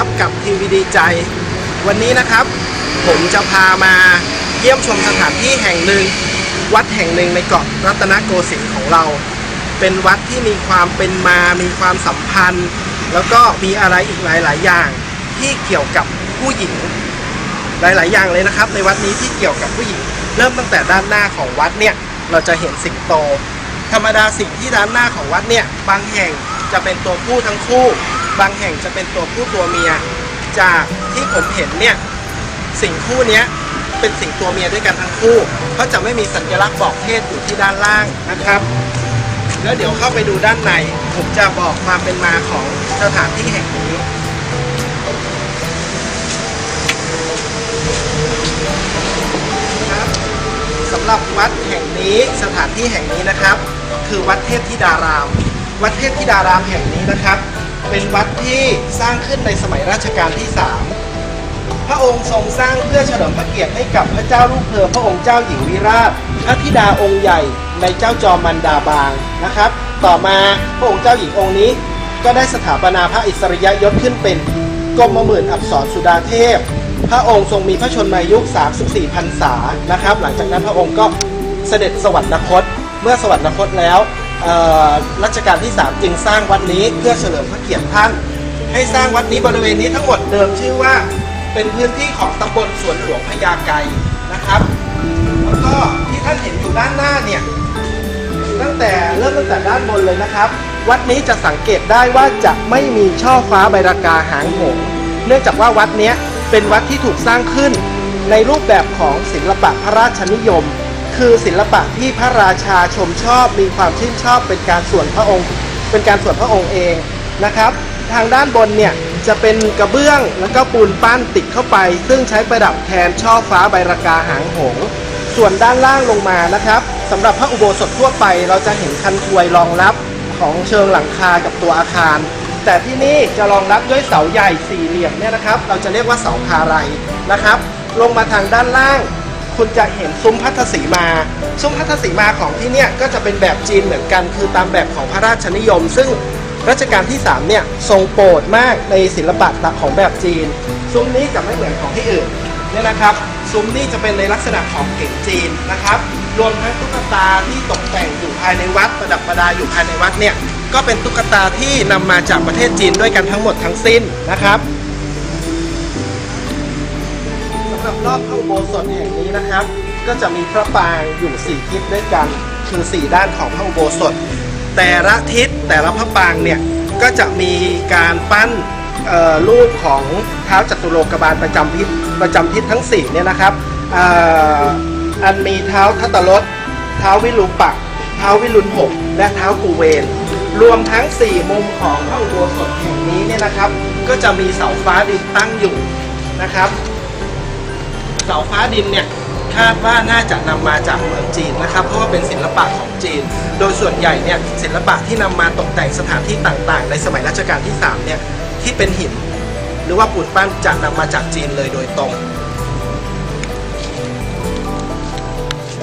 ครับกับทีวีดีใจ วันนี้นะครับ ผมจะพามาเยี่ยมชมสถานที่แห่งหนึ่ง วัดแห่งหนึ่งในเกาะรัตนโกสินทร์ของเรา เป็นวัดที่มีความเป็นมา มีความสัมพันธ์ แล้วก็มีอะไรอีกหลาย ๆ อย่างที่เกี่ยวกับผู้หญิง หลาย ๆ อย่างเลยนะครับ ในวัดนี้ที่เกี่ยวกับผู้หญิง เริ่มตั้งแต่ด้านหน้าของวัดเนี่ยเราจะเห็นสิงโต ธรรมดาสิ่งที่ด้านหน้าของวัดเนี่ยบางแห่ง จะเป็นตัวผู้ทั้งคู่ บางแห่งจะเป็นตัวผู้ตัวเมีย จากที่ผมเห็นเนี่ยสิ่งคู่นี้เป็นสิ่งตัวเมียด้วยกันทั้งคู่เพราจะไม่มีสัญลักษณ์บอกเพศอยู่ที่ด้านล่างนะครับ แล้วเดี๋ยวเข้าไปดูด้านใน ผมจะบอกความเป็นมาของสถานที่แห่งนี้ครับสำหรับวัดแห่งนี้สถานที่แห่งนี้นะครับ คือวัดเทพธิดาราม วัดเทพธิดารามแห่งนี้นะครับ เป็นวัดที่สร้างขึ้นในสมัยรัชกาลที่ 3 พระองค์ทรงสร้างเพื่อเฉลิมพระเกียรติให้กับพระเจ้าลูกเธอพระองค์เจ้าหญิงวิราชพระธิดาองค์ใหญ่ในเจ้าจอมันดาบางนะครับ ต่อมาพระองค์เจ้าหญิงองค์นี้ ก็ได้สถาปนาพระอิสริยยศขึ้นเป็นกรมหมื่นอักษรสุดาเทพ พระองค์ทรงมีพระชนมายุ34พรรษานะครับ หลังจากนั้นพระองค์ก็เสด็จสวรรคต เมื่อสวรรคตแล้ว รัชกาลที่ 3 จึงสร้างวัดนี้เพื่อเฉลิมพระเกียรติท่าน ให้สร้างวัดนี้บริเวณนี้ทั้งหมดเดิมชื่อว่าเป็นพื้นที่ของตำบลสวนหลวงพญาไกนะครับแล้วก็ที่ท่านเห็นอยู่ด้านหน้าเนี่ยตั้งแต่เริ่มตั้งแต่ด้านบนเลยนะครับ วัดนี้จะสังเกตได้ว่าจะไม่มีช่อฟ้าใบรากาหางหงเนื่องจากว่าวัดนี้เป็นวัดที่ถูกสร้างขึ้นในรูปแบบของศิลปะพระราชนิยม คือศิลปะที่พระราชาชมชอบมีความชื่นชอบเป็นการส่วนพระองค์ เป็นการส่วนพระองค์เองนะครับ ทางด้านบนเนี่ยจะเป็นกระเบื้องแล้วก็ปูนปั้นติดเข้าไป ซึ่งใช้ประดับแทนช่อฟ้าใบรากาหางหง ส่วนด้านล่างลงมานะครับสำหรับพระอุโบสถทั่วไป เราจะเห็นคันทวยรองรับของเชิงหลังคากับตัวอาคาร แต่ที่นี่จะรองรับด้วยเสาใหญ่สี่เหลี่ยมเนี่ยนะครับ เราจะเรียกว่าเสาคาไรนะครับ ลงมาทางด้านล่าง คุณจะเห็นซุ้มพัทธสีมา ซุ้มพัทธสีมาของที่เนี่ยก็จะเป็นแบบจีนเหมือนกันคือตามแบบของพระราชนิยม ซึ่งรัชกาลที่ 3 เนี่ยทรงโปรดมากในศิลปะของแบบจีน ซุ้มนี้จะไม่เหมือนของที่อื่นเนี่ยนะครับ ซุ้มนี้จะเป็นในลักษณะของเก๋งจีนนะครับ รวมทั้งตุ๊กตาที่ตกแต่งอยู่ภายในวัดประดับประดาอยู่ภายในวัดเนี่ยก็เป็นตุ๊กตาที่นำมาจากประเทศจีนด้วยกันทั้งหมดทั้งสิ้นนะครับ รอบพระอุโบสถแห่งนี้นะครับ ก็จะมีพระปรางอยู่ 4 ทิศด้วยกันคือ 4 ด้านของพระอุโบสถ แต่ละทิศแต่ละพระปรางเนี่ยก็จะมีการปั้นรูปของเท้าจัตุโลกบาลประจำทิศประจำทิศทั้ง4เนี่ยนะครับออันมีเท้าทัตตรสเท้าวิรูปักเท้าวิรุณหกและเท้ากูเวนรวมทั้ง 4 มุมของพระอุโบสถแห่งนี้เนี่ยนะครับ ก็จะมีเสาฟ้าดินตั้งอยู่นะครับ เสาฟ้าดินเนี่ยคาดว่าน่าจะนำมาจากเมืองจีนนะครับ เพราะว่าเป็นศิลปะของจีน โดยส่วนใหญ่เนี่ยศิลปะที่นำมาตกแต่งสถานที่ต่างๆ ในสมัยรัชกาลที่3เนี่ยที่เป็นหิน หรือว่าปูนปั้นจะนำมาจากจีนเลยโดยตรง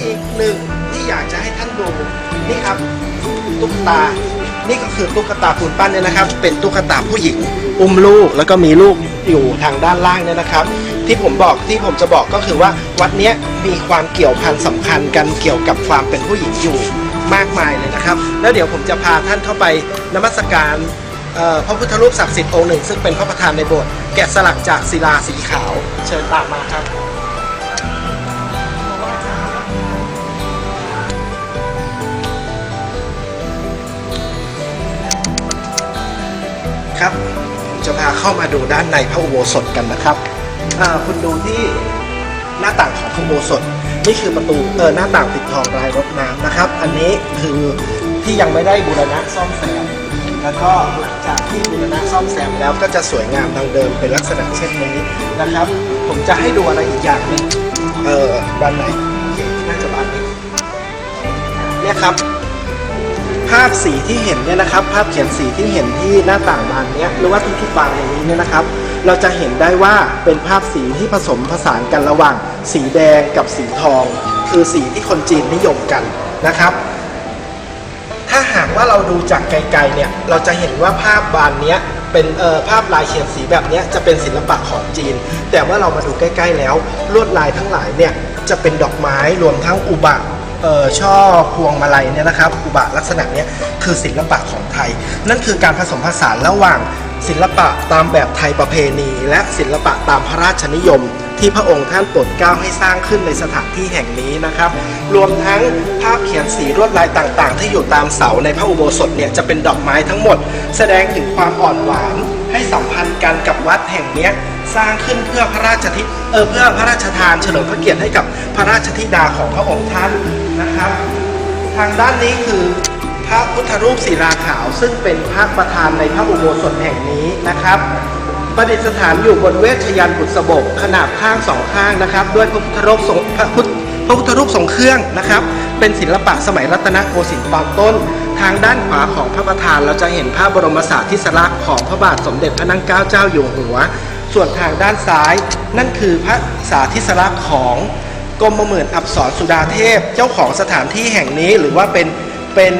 อีกหนึ่งที่อยากจะให้ท่านดูนี่ครับตุ๊กตา นี่ก็คือตุ๊กตาปูนปั้นเนี่ยนะครับ เป็นตุ๊กตาผู้หญิงอุ้มลูกแล้วก็มีลูกอยู่ทางด้านล่างเนี่ยนะครับ ที่ผมบอกที่ผมจะบอกก็คือว่าวัดเนี้ยมีความเกี่ยวพันสำคัญกันเกี่ยวกับความเป็นผู้หญิงอยู่มากมายเลยนะครับ แล้วเดี๋ยวผมจะพาท่านเข้าไปนมัสการพระพุทธรูปศักดิ์สิทธิ์องค์หนึ่ง ซึ่งเป็นพระประธานในโบสถ์แกะสลักจากศิลาสีขาว เชิญตามมาครับ จะพาเข้ามาดูด้านในพระอุโบสถกันนะครับคุณดูที่หน้าต่างของพระอุโบสถนี่คือประตูเออหน้าต่างปิดทองลายรถน้ำนะครับ อันนี้คือที่ยังไม่ได้บูรณะซ่อมแซมแล้วก็หลังจากที่บูรณะซ่อมแซมแล้วก็จะสวยงามดังเดิมเป็นลักษณะเช่นนี้นะครับ ผมจะให้ดูอะไรอีกอย่างหนึงเออด้านไหนโอเคน่าจะบ้านนี้เนี่ยครับ ภาพสีที่เห็นเนี่ยนะครับ ภาพเขียนสีที่เห็นที่หน้าต่างบานเนี้ยหรือว่าทุกๆบานในนี้เนี่ยนะครับ เราจะเห็นได้ว่าเป็นภาพสีที่ผสมผสานกันระหว่าง สีแดงกับสีทอง คือสีที่คนจีนนิยมกันนะครับ ถ้าหากว่าเราดูจากไกลๆเนี่ยเราจะเห็นว่าภาพบานเนี้ยเป็นเอ่อภาพลายเขียนสีแบบเนี้ยจะเป็นศิลปะของจีน แต่ว่าเรามาดูใกล้ ๆ แล้วลวดลายทั้งหลายเนี่ยจะเป็นดอกไม้รวมทั้งอุบะ ช่อพวงมาลัยเนี่ยนะครับอุบะลักษณะเนี้ยคือศิลปะของไทย นั่นคือการผสมผสานระหว่างศิลปะตามแบบไทยประเพณี และศิลปะตามพระราชนิยม ที่พระองค์ท่านโปรดเกล้าให้สร้างขึ้นในสถานที่แห่งนี้นะครับ รวมทั้งภาพเขียนสีลวดลายต่างๆ ที่อยู่ตามเสาในพระอุโบสถเนี่ยจะเป็นดอกไม้ทั้งหมด แสดงถึงความอ่อนหวานให้สัมพันธ์กันกับวัดแห่งนี้ สร้างขึ้นเพื่อพระราชทิเออเพื่อพระราชทานเฉลิมพระเกียรติให้กับพระราชธิดาของพระองค์ท่านนะครับ ทางด้านนี้คือพระพุทธรูปศิลาขาว ซึ่งเป็นพระประธานในพระอุโบสถแห่งนี้นะครับประดิษฐานอยู่บนเวชยันบุษบกขนาบข้างสองข้างนะครับ ด้วยพระพุทธรูปทรงพระพุทธพระพุทธรูปทรงเครื่องนะครับ เป็นศิลปะสมัยรัตนโกสินทร์ตอนต้น ทางด้านขวาของพระประธานเราจะเห็นพระบรมศาสารีสลักษณ์ของพระบาทสมเด็จพระนั่งเกล้าเจ้าอยู่หัว ส่วนทางด้านซ้าย นั่นคือพระสารีสลักษณ์ของกรมหมื่นอับสรสุดาเทพเจ้าของสถานที่แห่งนี้หรือว่าเป็นเป็น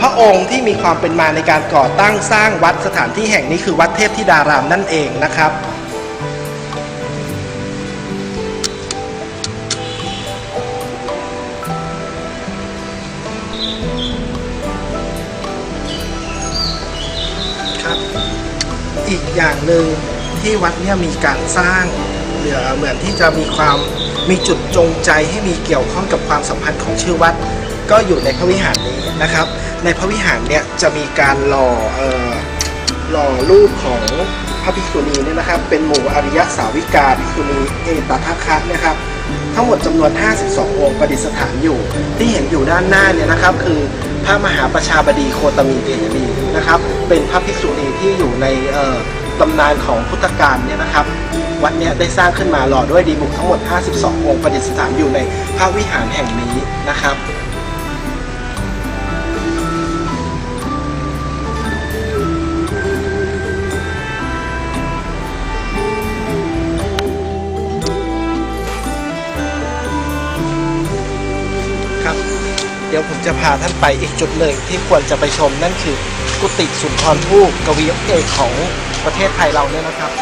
พระองค์ที่มีความเป็นมาในการก่อตั้งสร้างวัดสถานที่แห่งนี้คือวัดเทพธิดารามนั่นเองนะครับครับอีกอย่างหนึ่ง ที่วัดเนี่ยมีการสร้างเหลือเหมือนที่จะมีความมีจุดจงใจให้มีเกี่ยวข้องกับความสัมพันธ์ของชื่อวัด ก็อยู่ในพระวิหารนี้นะครับ ในพระวิหารเนี่ยจะมีการหล่อเอ่อหล่อรูปของพระภิกษุณีเนี่ยนะครับ เป็นหมู่อริยสาวิกาภิกษุณีเอตทัคคะนะครับ ทั้งหมดจำนวน 52 องค์ประดิษฐานอยู่ ที่เห็นอยู่ด้านหน้าเนี่ยนะครับ คือพระมหาประชาบดีโคตมีเตมีนะครับ เป็นพระภิกษุณีที่อยู่ในเอ่อ ตำนานของพุทธกาลเนี่ยนะครับ วัดเนี้ยได้สร้างขึ้นมาหล่อด้วยดีบุกทั้งหมด 52 องค์ประดิษฐานอยู่ในพระวิหารแห่งนี้นะครับครับเดี๋ยวผมจะพาท่านไปอีกจุดหนึ่งที่ควรจะไปชมนั่นคือ กุฏิสุนทรภู่กวีเอกของ ประเทศไทยเราเนี่ยนะครับ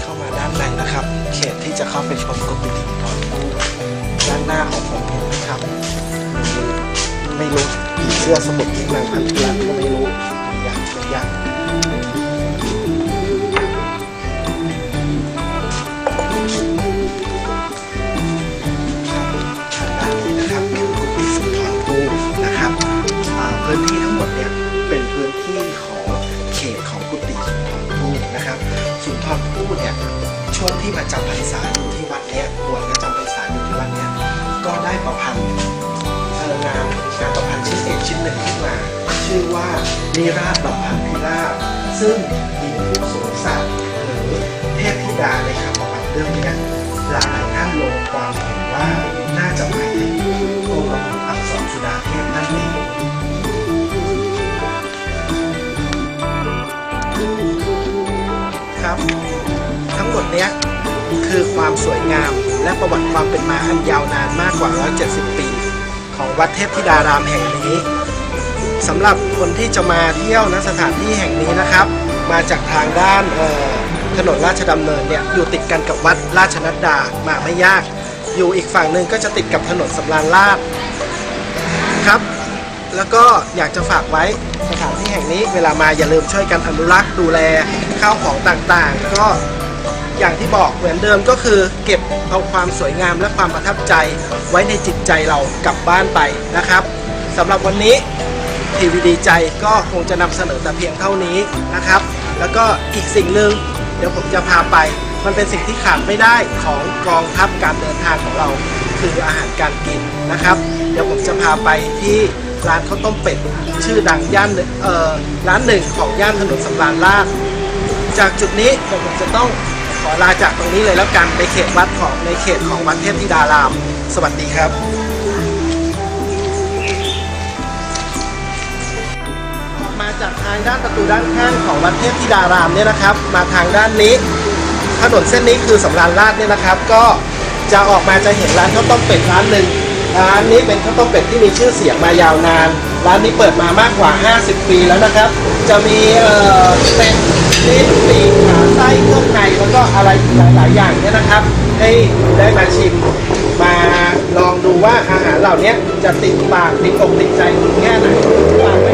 เข้ามาด้านในนะครับเขตที่จะเข้าไปชมกุฏิสุนกู้ด้านหน้าของผมเห็นนะครับไม่รู้ผีเสื้อสมุทรที่นางพันธุรัตก็ไม่รู้อยากอยาก พื้นที่ทั้งหมดเนี่ยเป็นพื้นที่ของเขตของกุฏิสุนทรภู่นะครับ สุนทรภู่เนี่ยช่วงที่มาจำพรรษาอยู่ที่วัดเนี้ยบวชและจำพรรษาอยู่ที่วัดเนี้ยก็ได้ประพันธ์งานงานประพันธ์ชิ้นเอกชิ้นหนึ่งขึ้นมา ชื่อว่านิราชบัพพันธิราชซึ่งมีผู้สงสัยหรือเทพธิดาในคำประพันธ์เรื่องนี้ยหลายท่านลงความเห็นว่าน่าจะหมายถึงองค์พระอักษรสุดาเทพนั่นเอง ทั้งหมดเนี้ยคือความสวยงามและประวัติความเป็นมาอันยาวนานมากกว่า 170 ปี ของวัดเทพธิดารามแห่งนี้สำหรับคนที่จะมาเที่ยวณสถานที่แห่งนี้นะครับ มาจากทางด้านถนนราชดำเนินเนี่ยอยู่ติดกันกับวัดราชนัดดามาไม่ยาก อยู่อีกฝั่งหนึ่งก็จะติดกับถนนสำราญราชครับ แล้วก็อยากจะฝากไว้สถานที่แห่งนี้เวลามาอย่าลืมช่วยกันอนุรักษ์ดูแลข้าวของต่างๆ ก็อย่างที่บอกเหมือนเดิมก็คือเก็บเอาความสวยงามและความประทับใจไว้ในจิตใจเรากลับบ้านไปนะครับสำหรับวันนี้ทีวีดีใจก็คงจะนำเสนอแต่เพียงเท่านี้นะครับ แล้วก็อีกสิ่งหนึ่งเดี๋ยวผมจะพาไป มันเป็นสิ่งที่ขาดไม่ได้ของกองทัพการเดินทางของเรา คืออาหารการกินนะครับ เดี๋ยวผมจะพาไปที่ ร้านข้าวต้มเป็ด ชื่อดังย่านเอ่อร้านหนึ่งของย่านถนนสำราญราชจากจุดนี้เดี๋ยวผมจะต้องขอลาจากตรงนี้เลยแล้วกันในเขตวัดของในเขตของวัดเทพธิดาราม สวัสดีครับมาจากทางด้านประตูด้านข้างของวัดเทพธิดารามเนี่ยนะครับ มาทางด้านนี้ ถนนเส้นนี้คือสำราญราชเนี่ยนะครับ ก็จะออกมาจะเห็นร้านข้าวต้มเป็ดร้านหนึ่ง ร้านนี้เป็นข้าวต้มเป็ดที่มีชื่อเสียงมายาวนาน ร้านนี้เปิดมามากกว่า 50 ปีแล้วนะครับ จะมีเอ่อเป็ดลิ้นปีกขาไส้เครื่องในแล้วก็อะไรอีกหลายๆอย่างเนี่ยนะครับ ให้ได้มาชิมมาลองดูว่าอาหารเหล่านี้จะติดปากติดอกติดใจคุณแค่ไหนฝากไว้